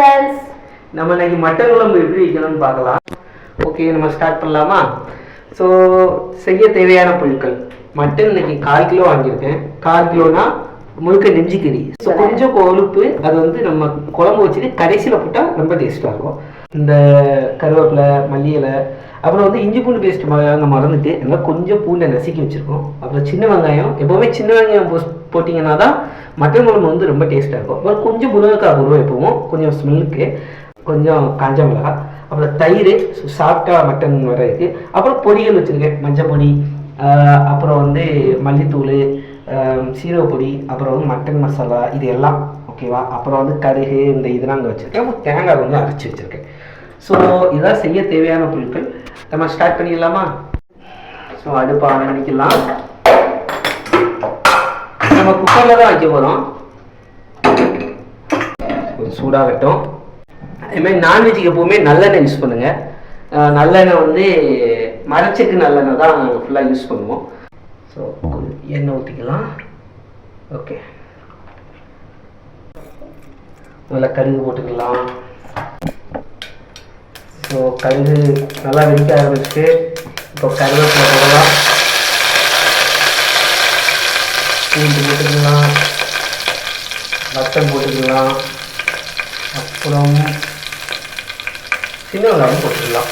Friends நம்ம இன்னைக்கு mutton குழம்பு எப்படி வைக்கணும்னு பார்க்கலாம். ஓகே நம்ம ஸ்டார்ட் பண்ணலாமா? ஸோ செய்ய தேவையான பொருட்கள் மட்டன் இன்னைக்கு கால் கிலோ வாங்கியிருக்கேன். கால் கிலோனா முழுக்க நெஞ்சு கறி ஸோ கொஞ்சம் கொழுப்பு அது வந்து நம்ம குழம்பு வச்சுட்டு கடைசியில் போட்டால் ரொம்ப டேஸ்ட்டாக இருக்கும் இந்த கருவேப்பிலை மல்லி இலை அப்புறம் வந்து இஞ்சி பூண்டு பேஸ்ட் வாங்க மறந்துட்டு எல்லாம் கொஞ்சம் பூண்டை நசுக்கி வச்சுருக்கோம் அப்புறம் சின்ன வெங்காயம் எப்போவுமே சின்ன வெங்காயம் போஸ் போட்டிங்கன்னா தான் மட்டன் குழம்பு வந்து ரொம்ப டேஸ்ட்டாக இருக்கும். அப்புறம் கொஞ்சம் முருங்கைக்காய் உருவா எப்பவும். கொஞ்சம் ஸ்மெல்லுக்கு கொஞ்சம் காஞ்ச மிளகா அப்புறம் தயிர் சாப்பிட்டா மட்டன் வர்றதுக்கு. அப்புறம் பொடிகள் வச்சுருக்கேன். மஞ்சள் பொடி அப்புறம் வந்து மல்லித்தூள் சீரக பொடி அப்புறம் வந்து மட்டன் மசாலா இது எல்லாம் ஓகேவா அப்புறம் வந்து கடுகு இந்த இதெல்லாம் அங்கே வச்சுருக்கேன். தேங்காய் வந்து அரைச்சி வச்சுருக்கேன். ஸோ இதான் செய்ய தேவையான பொருட்கள். நம்ம ஸ்டார்ட் பண்ணிடலாமா? ஸோ அடுப்பு ஆன் பண்ணிக்கலாம் நம்ம குக்கரில் தான் வைக்க போகிறோம் கொஞ்சம் சூடாகட்டும். அதுமாதிரி நான்வெஜ்ஜுக்கு எப்போவுமே நல்லெண்ணெய் யூஸ் பண்ணுங்கள் நல்லெண்ணெய் வந்து மரச்செக்கு நல்லெண்ணெய் தான் நாங்கள் ஃபுல்லாக யூஸ் பண்ணுவோம். ஸோ எண்ணெய் ஊற்றிக்கலாம் ஓகே நல்லா கடுகு போட்டுக்கலாம். ஸோ கடுகு நல்லா வெடிக்க ஆரம்பிச்சு இப்போ கருவேப்பிலை போடலாம். பூண்டு போட்டுக்கலாம். வத்தல் போட்டுக்கலாம். அப்புறம் சின்ன வெங்காயம் போட்டுக்கலாம்.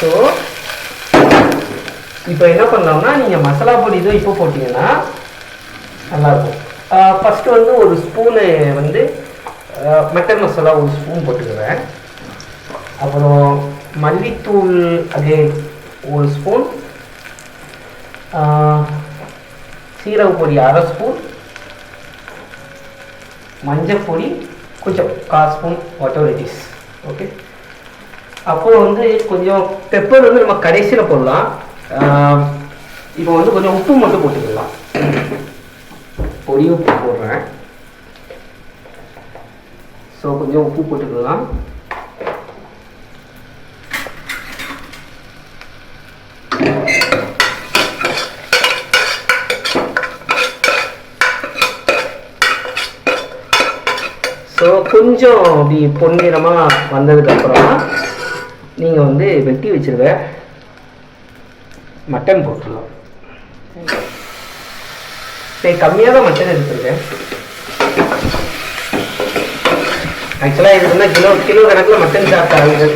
ஸோ இப்போ என்ன பண்ணோம்னா நீங்கள் மசாலா பொடி இதோ இப்போ போட்டிங்கன்னா நல்லாயிருக்கும் ஃபஸ்ட்டு வந்து ஒரு ஸ்பூனு வந்து மட்டன் மசாலா ஒரு ஸ்பூன் போட்டுக்கிறேன். அப்புறம் மல்லித்தூள் அதே ஒரு ஸ்பூன் சீரக பொடி அரை ஸ்பூன் மஞ்சள் பொடி கொஞ்சம் கால் spoon water it is okay அப்புறம் வந்து கொஞ்சம் பெப்பர் வந்து நம்ம கடைசியில் போடலாம். இப்போ வந்து கொஞ்சம் உப்பு மட்டும் போட்டுக்கலாம். பொடி உப்பு போடுறேன். ஸோ கொஞ்சம் உப்பு போட்டுக்கலாம். ஸோ கொஞ்சம் அப்படி பொன்னிறமாக வந்ததுக்கப்புறமா நீங்கள் வந்து வெட்டி வச்சிருவ மட்டன் போட்டுடலாம் சரி கம்மியாக தான் மட்டன் எடுத்துருக்கேன். ஆக்சுவலாக இது வந்து கிலோ கிலோ கணக்கில் மட்டன் சாப்பிட்டாங்க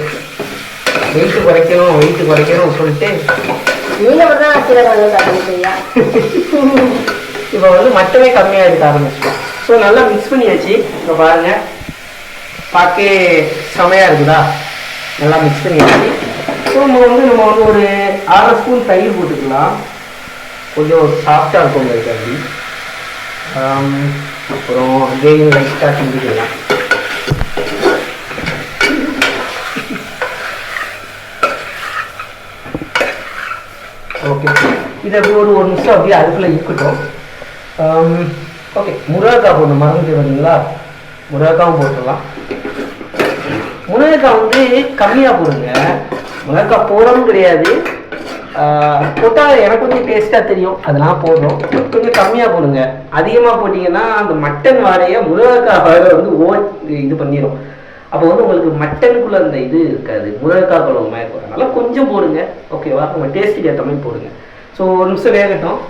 வெயிட்டு குறைக்கணும் வெயிட்டு குறைக்கணும் சொல்லிட்டு. மட்டும் இப்போ வந்து மட்டனே கம்மியாக எடுக்க ஆரம்பிச்சிட்டோம். ஸோ நல்லா மிக்ஸ் பண்ணியாச்சு. இப்போ பாருங்க. பார்க்க செமையாக இருக்குதா? நல்லா மிக்ஸ் பண்ணியாச்சு. ஸோ நம்ம வந்து நம்ம வந்து ஒரு அரை ஸ்பூன் தயிர் போட்டுக்கலாம். கொஞ்சம் சாஃப்டாக இருக்கும் ஆம், Um, அப்புறம் அதே லைட்டாக கிண்டிக்கலாம் ஓகே இது அப்படி ஒரு ஒரு நிமிஷம் அப்படியே அதுக்குள்ளே இருக்கட்டும். Um, ஓகே முருங்கைக்காய் போடணும். மறந்துட்டு வரீங்களா முருகக்காவும் போட்டுடலாம். முருங்கைக்காய் வந்து கம்மியாக போடுங்க. முருங்கைக்காய் போடவும் கிடையாது. போட்டால் எனக்கு கொஞ்சம் டேஸ்ட்டாக தெரியும். அதெல்லாம் போடுறோம். கொஞ்சம் கம்மியாக போடுங்க. அதிகமாக போட்டிங்கன்னா அந்த மட்டன் வாடையை முருகக்காய் வாடை வந்து ஓ இது பண்ணிடும் அப்போ வந்து உங்களுக்கு மட்டனுக்குள்ளே அந்த இது இருக்காது. முருகக்காய் குழம்பு மாதிரி இருக்கும். அதனால கொஞ்சம் போடுங்க. ஓகேவா உங்கள் டேஸ்ட்டுக்கு ஏற்ற மாதிரி போடுங்க. ஸோ ஒரு நிமிஷம் வேகட்டும்.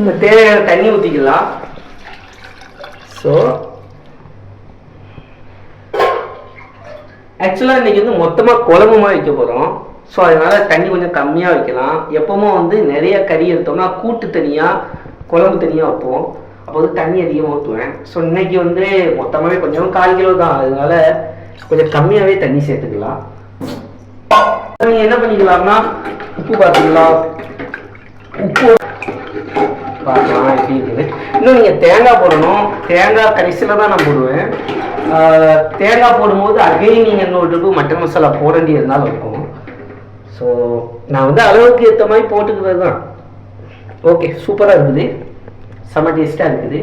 இந்த தேவையான தண்ணி ஊற்றிக்கலாம் ஸோ ஆக்சுவலாக இன்றைக்கி வந்து மொத்தமாக குழம்புமா வைக்க போகிறோம் ஸோ அதனால் தண்ணி கொஞ்சம் கம்மியாக வைக்கலாம். எப்போவுமே வந்து நிறைய கறி எடுத்தோம்னா கூட்டு தனியாக குழம்பு தனியாக வைப்போம். அப்போ வந்து தண்ணி அதிகமாக ஊற்றுவேன் ஸோ இன்னைக்கு வந்து மொத்தமாகவே கொஞ்சம் கால் கிலோ தான். அதனால கொஞ்சம் கம்மியாகவே தண்ணி சேர்த்துக்கலாம். நீங்கள் என்ன பண்ணிக்கலாம்னா உப்பு பார்த்தீங்களா உப்பு பார்க்கலாம் எப்படி இருக்குது? இன்னும் நீங்கள் தேங்காய் போடணும். தேங்காய் கடைசியில் தான் நான் போடுவேன். தேங்காய் போடும்போது அகைன் நீங்கள் இன்னொரு மட்டன் மசாலா போட வேண்டியதுனால இருக்கும். ஸோ நான் வந்து அளவுக்கு ஏற்ற மாதிரி போட்டுக்கிறது தான். ஓகே சூப்பராக இருக்குது. செம்ம டேஸ்ட்டாக இருக்குது.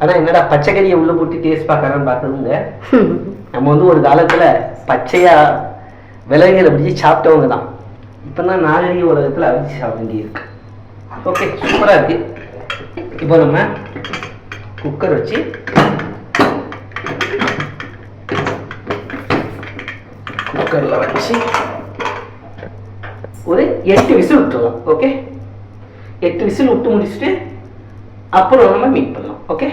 ஆனால் என்னடா பச்சைக்கறியை உள்ளே போட்டு டேஸ்ட் பார்க்கறான்னு பார்த்ததுங்க. நம்ம வந்து ஒரு காலத்தில் பச்சையாக விலங்குகளை பிடிச்சி சாப்பிட்டவங்க தான். இப்போ தான் நாகரிக உலகத்தில் அவிச்சு சாப்பிட வேண்டியிருக்கு. ஓகே சூப்பராக இருக்கு. இப்போ நம்ம குக்கர் வச்சு குக்கரில் வச்சு ஒரு எட்டு விசில் விட்டுறலாம் ஓகே எட்டு விசில் விட்டு முடிச்சுட்டு அப்புறம் நம்ம மீட் பண்ணலாம் ஓகே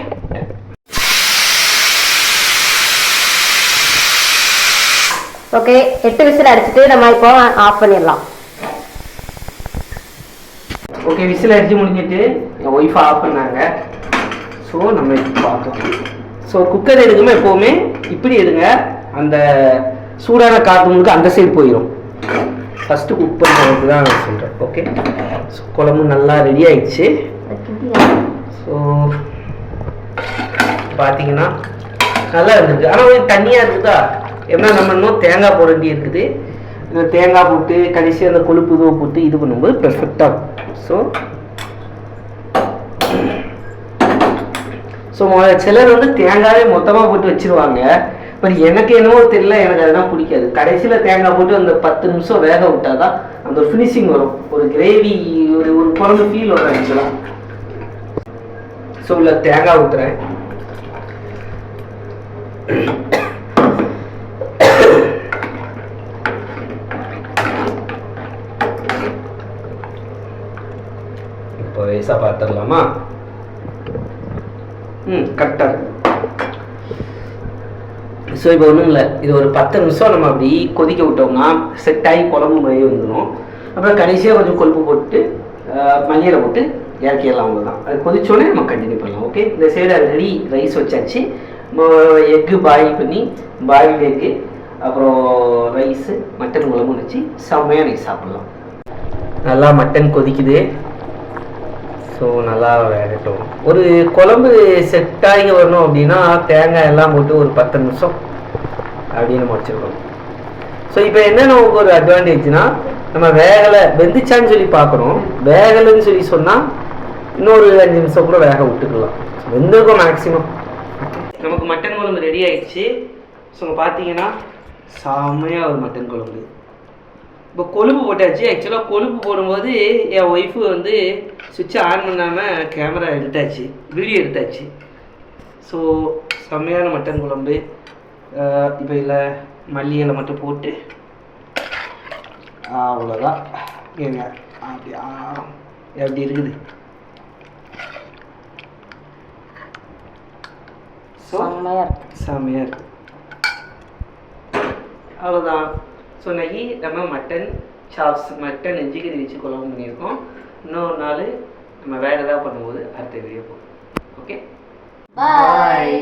ஓகே எட்டு விசில் அடிச்சுட்டு நம்ம இப்போ ஆஃப் பண்ணிடலாம். ஓகே விசில் அடிச்சு முடிஞ்சிட்டு என் ஒய்ஃப் ஆஃப் பண்ணாங்க. ஸோ நம்ம பார்க்கலாம் ஸோ குக்கர் எடுக்குமே எப்போவுமே? இப்படி எடுங்க. அந்த சூடான காற்று உங்களுக்கு அந்த சைடு போயிடும் ஃபஸ்ட்டு குக் பண்ணுறதுக்கு தான் நான் சொல்கிறேன் ஓகே ஸோ குழம்பு நல்லா ரெடி ஆயிடுச்சு. ஸோ பார்த்தீங்கன்னா நல்லா இருந்திருக்கு. ஆனால் கொஞ்சம் தண்ணியாக இருக்குதா? ஏன்னா நம்ம இன்னும் தேங்காய் போட வேண்டி இருக்குது இந்த தேங்காய் போட்டு கடைசி அந்த கொழுப்பு இதுவை போட்டு இது பண்ணும்போது பெர்ஃபெக்டாக ஸோ ஸோ சிலர் வந்து தேங்காயே மொத்தமாக போட்டு வச்சிருவாங்க. பட் எனக்கு என்னவோ தெரியல எனக்கு அதெல்லாம் பிடிக்காது. கடைசியில் தேங்காய் போட்டு அந்த பத்து நிமிஷம் வேக விட்டாதான் அந்த ஒரு ஃபினிஷிங் வரும். ஒரு கிரேவி ஒரு ஒரு குழம்பு ஃபீல் வரும் ஆக்சுவலாக ஸோ உள்ள தேங்காய் ஊற்றுறேன் இப்போ வயசாக பார்த்துடலாமா? ம் கரெக்டாக ஸோ இப்போ ஒன்றும் இல்லை. இது ஒரு பத்து நிமிஷம் நம்ம அப்படி கொதிக்க விட்டோம்னா செட் ஆகி குழம்பு மாதிரி வந்துடும் அப்புறம் கடைசியாக கொஞ்சம் கொழுப்பு போட்டு மல்லியில் போட்டு இறக்கிடலாம் அவ்வளோதான் அது கொதிச்சோடனே நம்ம கண்டினியூ பண்ணலாம் ஓகே இந்த சைடு ரெடி ரைஸ் வச்சாச்சு. எக்கு பாயில் பண்ணி பாயில் எக்கு அப்புறம் ரைஸு மட்டன் குழம்பு வச்சு செம்மையாக நீங்கள் சாப்பிட்லாம். நல்லா மட்டன் கொதிக்குது. ஸோ நல்லா வேகட்டும் ஒரு குழம்பு செட் ஆகி வரணும் அப்படின்னா தேங்காய் எல்லாம் போட்டு ஒரு பத்து நிமிஷம் அப்படின்னு நம்ம வச்சுருக்கோம் ஸோ இப்போ என்னென்ன ஒரு அட்வான்டேஜ்னா நம்ம வேகலை வெந்துச்சான்னு சொல்லி பார்க்குறோம் வேகலைன்னு சொல்லி சொன்னால் இன்னொரு அஞ்சு நிமிஷம் கூட வேக விட்டுக்கலாம். வெந்திருக்கும் மேக்ஸிமம் நமக்கு மட்டன் குழம்பு ரெடி ஆயிடுச்சு. ஸோ பார்த்தீங்கன்னா செம்மையாக ஒரு மட்டன் குழம்பு. இப்போ கொழுப்பு போட்டாச்சு. ஆக்சுவலாக கொழுப்பு போடும்போது என் ஒய்ஃபு வந்து சுவிட்சை ஆன் பண்ணாமல் கேமரா எடுத்தாச்சு. வீடியோ எடுத்தாச்சு. ஸோ செம்மையான மட்டன் குழம்பு. இப்போ இதில் மல்லி இலை மட்டும் போட்டு. அவ்வளோதான் ஏங்க அப்படி எப்படி இருக்குது? ஸோ செம்மையா இருக்கு. செம்மையாக இருக்கு. அவ்வளோதான் ஸோ இன்னைக்கு நம்ம மட்டன் சாப்ஸ் மட்டன் நெஞ்சுக்கறி வச்சு குழம்பு பண்ணியிருக்கோம். இன்னொரு நாள் நம்ம வேறு ஏதாவது பண்ணும்போது அடுத்த வீடியோ போகும் ஓகே பாய்